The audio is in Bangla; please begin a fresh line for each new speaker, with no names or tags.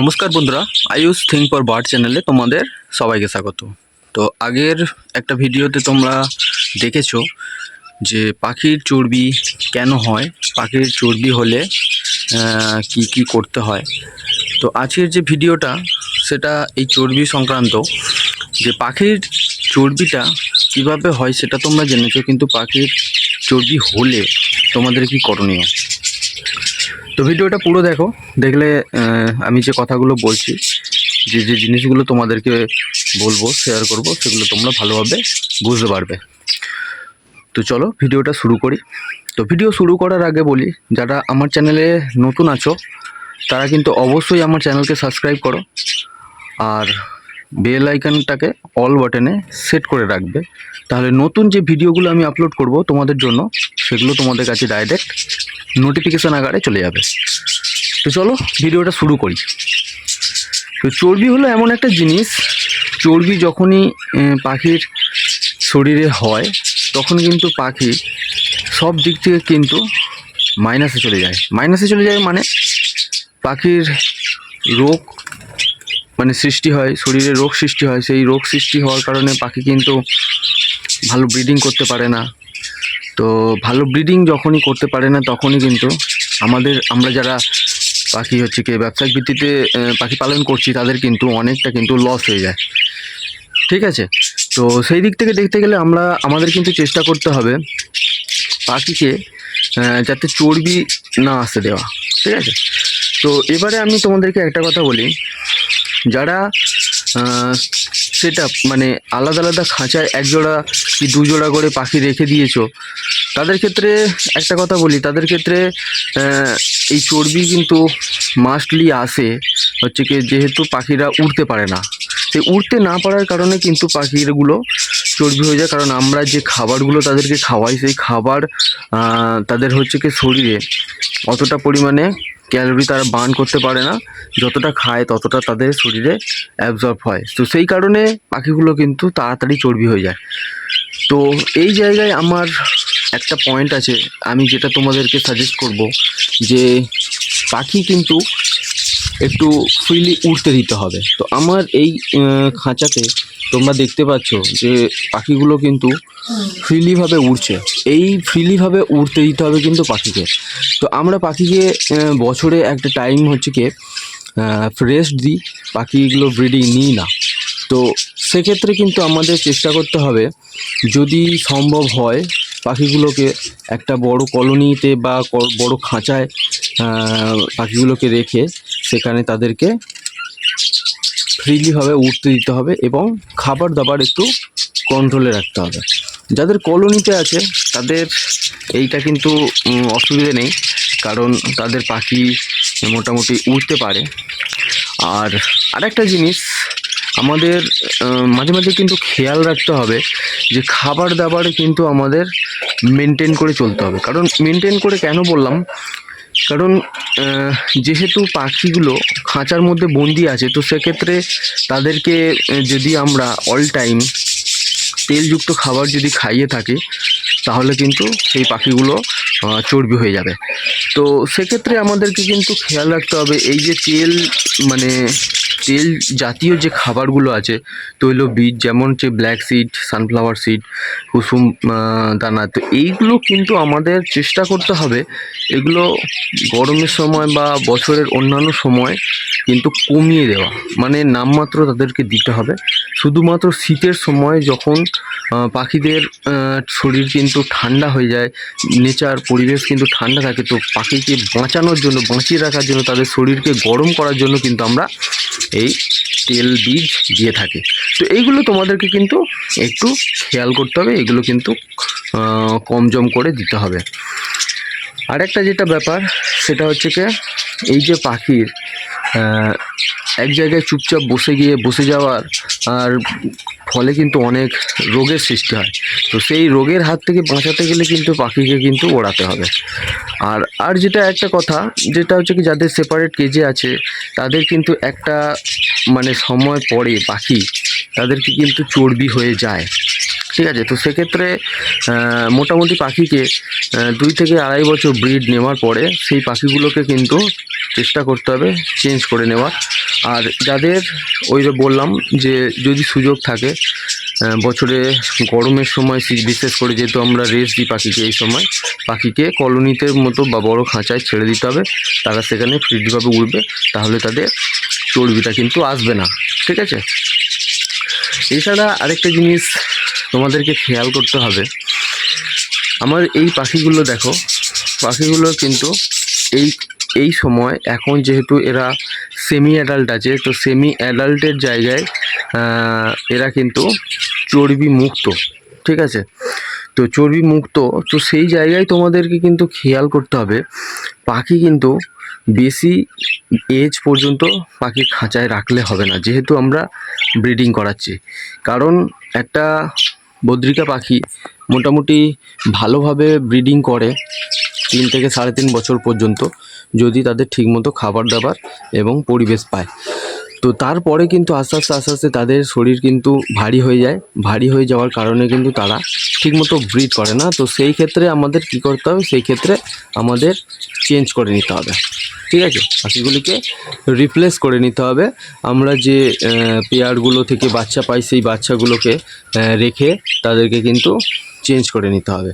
নমস্কার বন্ধুরা আয়ুষ থিঙ্ক ফর বার্ড চ্যানেলে তোমাদের সবাইকে স্বাগত। তো আগের একটা ভিডিওতে তোমরা দেখেছ যে পাখির চর্বি কেন হয়? পাখির চর্বি হলে কি কি করতে হয়? তো আজকের যে ভিডিওটা, সেটা এই চর্বি সংক্রান্ত, যে পাখির চর্বিটা কীভাবে হয় সেটা তোমরা জেনেছো, কিন্তু পাখির চর্বি হলে তোমাদের কি করণীয়? তো ভিডিওটা পুরো দেখো, দেখলে আমি যে কথাগুলো বলছি, যে যে জিনিসগুলো তোমাদেরকে বলব শেয়ার করব, সেগুলো তোমরা ভালোভাবে বুঝতে পারবে। তো চলো, ভিডিওটা শুরু করি। তো ভিডিও শুরু করার আগে বলি, যারা আমার চ্যানেলে নতুন আছো, তারা কিন্তু অবশ্যই আমার চ্যানেলকে সাবস্ক্রাইব করো। আর বেল আইকনটাকে অল বাটনে সেট করে রাখবে। তাহলে নতুন যে ভিডিওগুলো আমি আপলোড করব তোমাদের জন্য, সেগুলো তোমাদের কাছে ডাইরেক্ট নোটিফিকেশান আকারে চলে যাবে। তো চলো ভিডিওটা শুরু করি। তো চর্বি হলো এমন একটা জিনিস, চর্বি যখনই পাখির শরীরে হয়, তখন কিন্তু পাখি সব দিক থেকে কিন্তু মাইনাসে চলে যায়। মাইনাসে চলে যায় মানে পাখির রোগ মানে সৃষ্টি হয়, শরীরে রোগ সৃষ্টি হয়, সেই রোগ সৃষ্টি হওয়ার কারণে পাখি কিন্তু ভালো ব্রিডিং করতে পারে না। তো ভালো ব্রিডিং যখনই করতে পারে না, তখনই কিন্তু আমাদের, আমরা যারা পাখি হচ্ছে কি, ব্যবসায়িক ভিত্তিতে পাখি পালন করছি, তাদের কিন্তু অনেকটা কিন্তু লস হয়ে যায়। ঠিক আছে? তো সেই দিক থেকে দেখতে গেলে আমরা, আমাদের কিন্তু চেষ্টা করতে হবে পাখিকে যাতে চর্বি না আসতে দেওয়া। ঠিক আছে? তো এবারে আমি তোমাদেরকে একটা কথা বলি, যারা সেটা মানে আলাদা আলাদা খাঁচায় এক জোড়া কি দু জোড়া করে পাখি রেখে দিয়েছ। তাদের ক্ষেত্রে একটা কথা বলি, তাদের ক্ষেত্রে এই চর্বি কিন্তু মাস্টলি আসে হচ্ছে কি যেহেতু পাখিরা উড়তে পারে না। সেই উড়তে না পারার কারণে কিন্তু পাখিগুলো চর্বি হয়ে যায়। কারণ আমরা যে খাবারগুলো তাদেরকে খাওয়াই, সেই খাবার তাদের হচ্ছে কি শরীরে অতটা পরিমাণে ক্যালোরি তারা বার্ন করতে পারে না। যতটা খায় ততটা তাদের শরীরে অ্যাবজর্ব হয়। তো সেই কারণে পাখিগুলো কিন্তু তাড়াতাড়ি চর্বি হয়ে যায়। তো এই জায়গায় আমার একটা পয়েন্ট আছে। আমি যেটা তোমাদেরকে সাজেস্ট করব যে পাখি কিন্তু একটু ফ্রিলি উঠতে দিতে হবে। তো আমার এই খাঁচাতে তোমরা দেখতে পাচ্ছ যে পাখিগুলো কিন্তু ফ্রিলিভাবে উড়ছে। এই ফ্রিলিভাবে উড়তে দিতে হবে কিন্তু পাখিকে। তো আমরা পাখিকে বছরে একটা টাইম হচ্ছে কি রেস্ট দিই, পাখিগুলো ব্রিডিং নিই না। তো সেক্ষেত্রে কিন্তু আমাদের চেষ্টা করতে হবে, যদি সম্ভব হয় পাখিগুলোকে একটা বড় কলোনিতে বা বড় খাঁচায় পাখিগুলোকে রেখে সেখানে তাদেরকে ফ্রিলিভাবে উঠতে দিতে হবে এবং খাবার দাবার একটু কন্ট্রোলে রাখতে হবে। যাদের কলোনিতে আছে, তাদের এইটা কিন্তু অসুবিধে নেই, কারণ তাদের পাখি মোটামুটি উঠতে পারে। আর আরেকটা জিনিস, আমাদের মাঝে মাঝে কিন্তু খেয়াল রাখতে হবে যে খাবার দাবার কিন্তু আমাদের মেনটেন করে চলতে হবে। কারণ মেনটেন করে কেন বললাম? কারণ যেহেতু পাখিগুলো খাঁচার মধ্যে বন্দি আছে, তো সেক্ষেত্রে তাদেরকে যদি আমরা অল টাইম তেলযুক্ত খাবার যদি খাইয়ে থাকি, তাহলে কিন্তু সেই পাখিগুলো চর্বি হয়ে যাবে। তো সেক্ষেত্রে আমাদেরকে কিন্তু খেয়াল রাখতে হবে, এই যে তেল মানে তেল জাতীয় যে খাবারগুলো আছে তৈল বীজ যেমন হচ্ছে ব্ল্যাক সিড সানফ্লাওয়ার সিড কুসুম দানা, তো এইগুলো কিন্তু আমাদের চেষ্টা করতে হবে। এগুলো গরমের সময় বা বছরের অন্যান্য সময় কিন্তু কমিয়ে দেওয়া মানে নামমাত্র তাদেরকে দিতে হবে। শুধুমাত্র শীতের সময় যখন পাখিদের শরীর কিন্তু ঠান্ডা হয়ে যায়, নেচার, পরিবেশ কিন্তু ঠান্ডা থাকে, তো পাখিকে বাঁচানোর জন্য, বাঁচিয়ে রাখার জন্য, তাদের শরীরকে গরম করার জন্য কিন্তু আমরা এই তেল বীজ দিয়ে থাকে। তো এইগুলো তোমাদেরকে কিন্তু একটু খেয়াল করতে হবে, এগুলো কিন্তু কম জম করে দিতে হবে। আরেকটা যেটা ব্যাপার, সেটা হচ্ছে কি, এই যে পাখির এক জায়গায় চুপচাপ বসে গিয়ে, বসে যাওয়ার, আর ফলে কিন্তু অনেক রোগের সৃষ্টি হয়। তো সেই রোগের হাত থেকে বাঁচাতে গেলে কিন্তু পাখিকে কিন্তু ওড়াতে হবে। আর আর যেটা একটা কথা, যেটা হচ্ছে কি যাদের সেপারেট কেজে আছে, তাদের কিন্তু একটা মানে সময় পরে পাখি, তাদেরকে কিন্তু চর্বি হয়ে যায়। ঠিক আছে? তো সেক্ষেত্রে মোটামুটি পাখিকে দুই থেকে আড়াই বছর ব্রিড নেওয়ার পরে সেই পাখিগুলোকে কিন্তু চেষ্টা করতে হবে চেঞ্জ করে নেওয়ার। আর যাদের, ওই যে বললাম যে যদি সুযোগ থাকে বছরে গরমের সময় বিশেষ করে যেহেতু আমরা রেস্ট দিই পাখিকে এই সময়, পাখিকে কলোনিতে মতো বা বড় খাঁচায় ছেড়ে দিতে হবে। তারা সেখানে ফ্রিভাবে উড়বে, তাহলে তাদের চর্বিটা কিন্তু আসবে না, ঠিক আছে? এছাড়া আরেকটা জিনিস তোমাদেরকে খেয়াল করতে হবে, আমার এই পাখিগুলো দেখো, পাখিগুলো কিন্তু এই এই সময় এখন যেহেতু এরা সেমি অ্যাডাল্ট আছে, তো সেমি অ্যাডাল্টের জায়গায় এরা কিন্তু চর্বি মুক্ত ঠিক আছে? তো চর্বি মুক্ত তো সেই জায়গায় তোমাদেরকে কিন্তু খেয়াল করতে হবে, পাখি কিন্তু বেশি এজ পর্যন্ত পাখি খাঁচায় রাখলে হবে না, যেহেতু আমরা ব্রিডিং করাচ্ছি। কারণ একটা বদ্রিকা পাখি মোটামুটি ভালোভাবে ব্রিডিং করে তিন থেকে সাড়ে তিন বছর পর্যন্ত যদি তাদের ঠিকমতো খাবার দাবার এবং পরিবেশ পায়। তো তারপরে কিন্তু আস্তে আস্তে আস্তে আস্তে তাদের শরীর কিন্তু ভারী হয়ে যায়। ভারী হয়ে যাওয়ার কারণে কিন্তু তারা ঠিকমতো ব্রিড করে না। তো সেই ক্ষেত্রে আমাদের কি করতে হবে? সেই ক্ষেত্রে আমাদের চেঞ্জ করে নিতে হবে। ঠিক আছে? পাখিগুলিকে রিপ্লেস করে নিতে হবে। আমরা যে পেয়ারগুলো থেকে বাচ্চা পাই, সেই বাচ্চাগুলোকে রেখে তাদেরকে কিন্তু চেঞ্জ করে নিতে হবে।